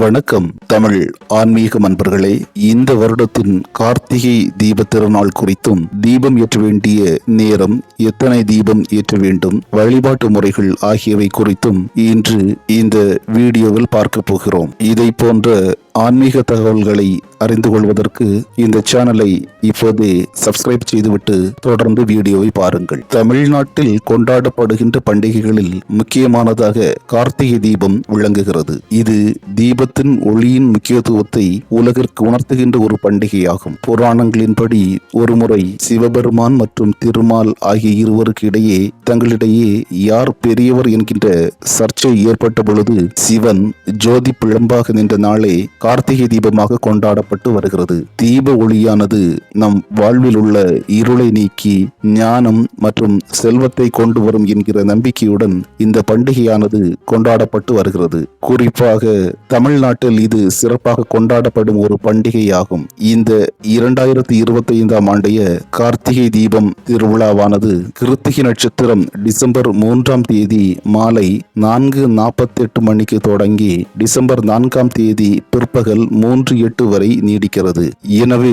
வணக்கம். தமிழ் ஆன்மீக அன்பர்களே இந்த வருடத்தின் கார்த்திகை தீப திருநாள் குறித்தும் தீபம் ஏற்ற வேண்டிய நேரம் எத்தனை தீபம் ஏற்ற வேண்டும் வழிபாட்டு முறைகள் ஆகியவை குறித்தும் இன்று இந்த வீடியோவில் பார்க்க போகிறோம். இதை போன்ற ஆன்மீக தகவல்களை அறிந்து கொள்வதற்கு இந்த சேனலை இப்போதே சப்ஸ்கிரைப் செய்துவிட்டு தொடர்ந்து வீடியோவை பாருங்கள். தமிழ்நாட்டில் கொண்டாடப்படுகின்ற பண்டிகைகளில் முக்கியமானதாக கார்த்திகை தீபம் விளங்குகிறது. இது தீபத்தின் ஒளியின் முக்கியத்துவத்தை உலகிற்கு உணர்த்துகின்ற ஒரு பண்டிகையாகும். புராணங்களின்படி ஒருமுறை சிவபெருமான் மற்றும் திருமால் ஆகிய இருவருக்கு இடையே தங்களிடையே யார் பெரியவர் என்கின்ற சர்ச்சை ஏற்பட்ட பொழுது சிவன் ஜோதி பிழம்பாக நின்ற நாளே கார்த்திகை தீபமாக கொண்டாடப்பட்டு வருகிறது. தீப ஒளியானது நம் வாழ்வில் உள்ள இருளை நீக்கி ஞானம் மற்றும் செல்வத்தை கொண்டு வரும் என்கிற நம்பிக்கையுடன் இந்த பண்டிகையானது கொண்டாடப்பட்டு வருகிறது. குறிப்பாக தமிழ்நாட்டில் இது சிறப்பாக கொண்டாடப்படும் ஒரு பண்டிகையாகும். இந்த இரண்டாயிரத்தி இருபத்தி ஐந்தாம் ஆண்டைய கார்த்திகை தீபம் திருவிழாவானது கிருத்திகை நட்சத்திரம் டிசம்பர் மூன்றாம் தேதி மாலை நான்கு நாற்பத்தி எட்டு மணிக்கு தொடங்கி டிசம்பர் நான்காம் தேதி பிற்பகல் மூன்று எட்டு வரை நீடிக்கிறது. எனவே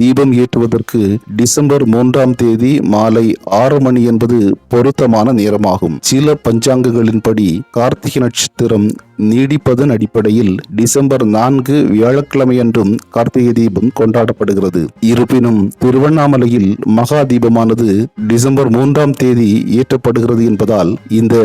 தீபம் ஏற்றுவதற்கு டிசம்பர் மூன்றாம் தேதி மாலை ஆறு மணி என்பது பொருத்தமான நேரமாகும். சில பஞ்சாங்கங்களின்படி கார்த்திகை நட்சத்திரம் நீடிப்பதன் அடிப்படையில் டிசம்பர் நான்கு வியாழக்கிழமையன்றும் கார்த்திகை தீபம் கொண்டாடப்படுகிறது. இருப்பினும் திருவண்ணாமலையில் மகா தீபமானது டிசம்பர் மூன்றாம் தேதி ஏற்றப்படுகிறது என்பதால் இந்த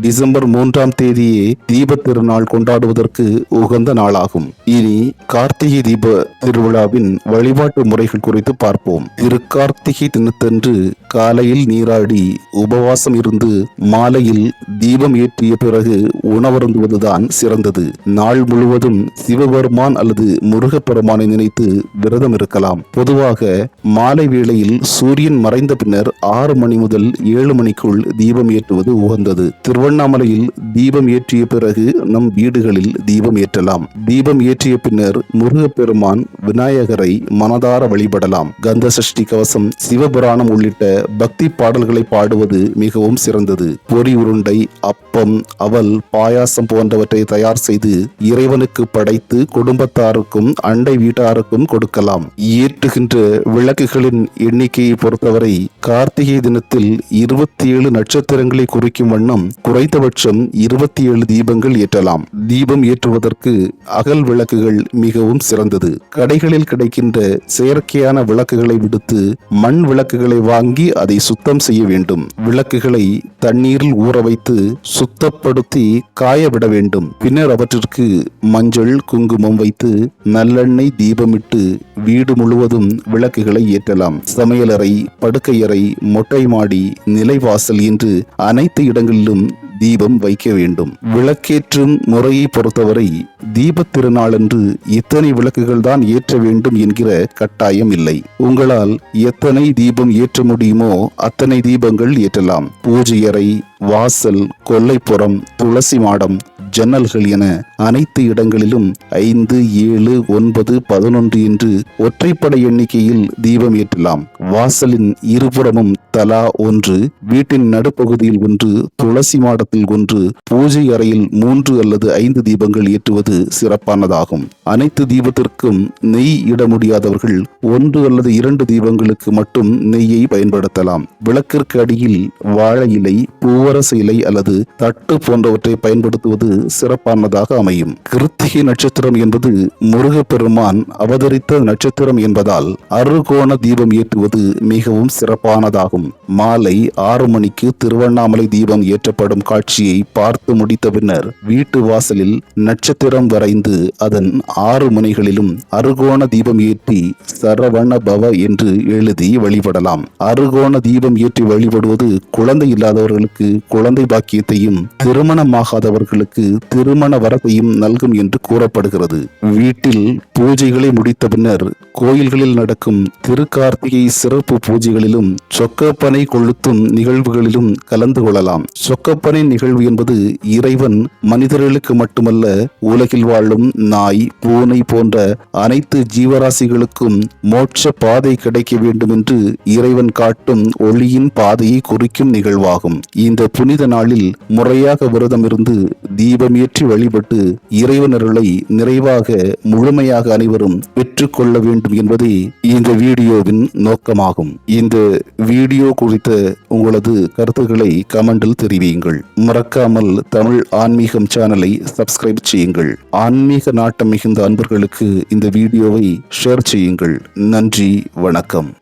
டிசம்பர் மூன்றாம் தேதியே தீப திருநாள் கொண்டாடுவதற்கு உகந்த நாளாகும். இனி கார்த்திகை தீப திருவிழாவின் வழிபாட்டு முறைகள் குறித்து பார்ப்போம். திரு கார்த்திகை தினத்தன்று காலையில் நீராடி உபவாசம் இருந்து மாலையில் தீபம் ஏற்றிய பிறகு உணவருந்துவதுதான் சிறந்தது. நாள் முழுவதும் சிவபெருமான் அல்லது முருகப்பெருமானை நினைத்து விரதம் இருக்கலாம். பொதுவாக மாலை வேளையில் சூரியன் மறைந்த பின்னர் ஆறு மணி முதல் ஏழு மணிக்குள் தீபம் ஏற்றுவது உகந்தது. திருவண்ணாமலையில் தீபம் ஏற்றிய பிறகு நம் வீடுகளில் தீபம் ஏற்றலாம். தீபம் ஏற்றிய பின்னர் முருகப்பெருமான் விநாயகரை மனதார வழிபடலாம். கந்த சஷ்டி கவசம் சிவபுராணம் உள்ளிட்ட பக்தி பாடல்களை பாடுவது மிகவும் சிறந்தது. பொறி உருண்டை அப்பம் அவல் பாயாசம் போன்றவற்றை தயார் செய்து இறைவனுக்கு படைத்து குடும்பத்தாருக்கும் அண்டை வீட்டாருக்கும் கொடுக்கலாம். ஏற்றுகின்ற விளக்குகளின் எண்ணிக்கையை பொறுத்தவரை கார்த்திகை தினத்தில் இருபத்தி ஏழு நட்சத்திரங்களை குறிக்கும் வண்ணம் குறைந்தபட்சம் இருபத்தி ஏழு தீபங்கள் ஏற்றலாம். தீபம் ஏற்றுவதற்கு அகல் விளக்குகள் மிகவும் சிறந்தது. கடைகளில் கிடைக்கின்ற செயற்கையான விளக்குகளை விடுத்து மண் விளக்குகளை வாங்கி அதை சுத்தம் செய்ய வேண்டும். விளக்குகளை தண்ணீரில் ஊற வைத்து சுத்தப்படுத்தி காயவிட வேண்டும். பின்னர் அவற்றிற்கு மஞ்சள் குங்குமம் வைத்து நல்லெண்ணெய் தீபமிட்டு வீடு முழுவதும் விளக்குகளை ஏற்றலாம். சமையலறை படுக்கையறை மொட்டை மாடி நிலைவாசல் என்று அனைத்து இடங்களிலும் தீபம் வைக்க வேண்டும். விளக்கேற்றும் முறையை பொறுத்தவரை தீபத் திருநாளன்று இத்தனை விளக்குகள் தான் ஏற்ற வேண்டும் என்கிற கட்டாயம் இல்லை. உங்களால் எத்தனை தீபம் ஏற்ற முடியுமோ அத்தனை தீபங்கள் ஏற்றலாம். பூஜை அறை வாசல் கொல்லைப்புறம் துளசி மாடம் ஜன்னல்கள் என அனைத்து இடங்களிலும் ஐந்து ஏழு ஒன்பது பதினொன்று என்று ஒற்றைப்படை எண்ணிக்கையில் தீபம் ஏற்றலாம். வாசலின் இருபுறமும் தலா ஒன்று வீட்டின் நடுப்பகுதியில் ஒன்று துளசி மாடத்தில் ஒன்று பூஜை அறையில் மூன்று அல்லது ஐந்து தீபங்கள் ஏற்றுவது சிறப்பானதாகும். அனைத்து தீபத்திற்கும் நெய் இட முடியாதவர்கள் ஒன்று அல்லது இரண்டு தீபங்களுக்கு மட்டும் நெய்யை பயன்படுத்தலாம். விளக்கிற்கு அடியில் வாழை இலை பூவ பூவரசு இலை அல்லது தட்டு போன்றவற்றை பயன்படுத்துவது சிறப்பானதாக அமையும். கிருத்திகை நட்சத்திரம் என்பது முருகப்பெருமான் அவதரித்த நட்சத்திரம் என்பதால் அறுகோண தீபம் ஏற்றுவது மிகவும் சிறப்பானதாகும். மாலை ஆறு மணிக்கு திருவண்ணாமலை தீபம் ஏற்றப்படும் காட்சியை பார்த்து முடித்த பின்னர் வீட்டு வாசலில் நட்சத்திரம் வரைந்து அதன் ஆறு முனைகளிலும் அறுகோண தீபம் ஏற்றி சரவண பவ என்று எழுதி வழிபடலாம். அறுகோண தீபம் ஏற்றி வழிபடுவது குழந்தை இல்லாதவர்களுக்கு குழந்தை பாக்கியத்தையும் திருமணமாகாதவர்களுக்கு திருமண வரத்தையும் நல்கும் என்று கூறப்படுகிறது. வீட்டில் பூஜைகளை முடித்த பின்னர் கோயில்களில் நடக்கும் திருக்கார்த்திகை சிறப்பு பூஜைகளிலும் சொக்கப்பனை கொளுத்தும் நிகழ்வுகளிலும் கலந்து கொள்ளலாம். சொக்கப்பனை நிகழ்வு என்பது இறைவன் மனிதர்களுக்கு மட்டுமல்ல உலகில் வாழும் நாய் பூனை போன்ற அனைத்து ஜீவராசிகளுக்கும் மோட்ச பாதை கிடைக்க வேண்டும் என்று இறைவன் காட்டும் ஒளியின் பாதையை குறிக்கும் நிகழ்வாகும். இந்த புனித நாளில் முறையாக விரதம் இருந்து தீபம் தீபமேற்றி வழிபட்டு இறைவனருளை நிறைவாக முழுமையாக அனைவரும் பெற்றுக்கொள்ள வேண்டும் என்பதே இந்த வீடியோவின் நோக்கமாகும். இந்த வீடியோ குறித்த உங்களது கருத்துக்களை கமெண்டில் தெரிவியுங்கள். மறக்காமல் தமிழ் ஆன்மீகம் சேனலை சப்ஸ்கிரைப் செய்யுங்கள். ஆன்மீக நாட்டம் மிகுந்த அன்பர்களுக்கு இந்த வீடியோவை ஷேர் செய்யுங்கள். நன்றி வணக்கம்.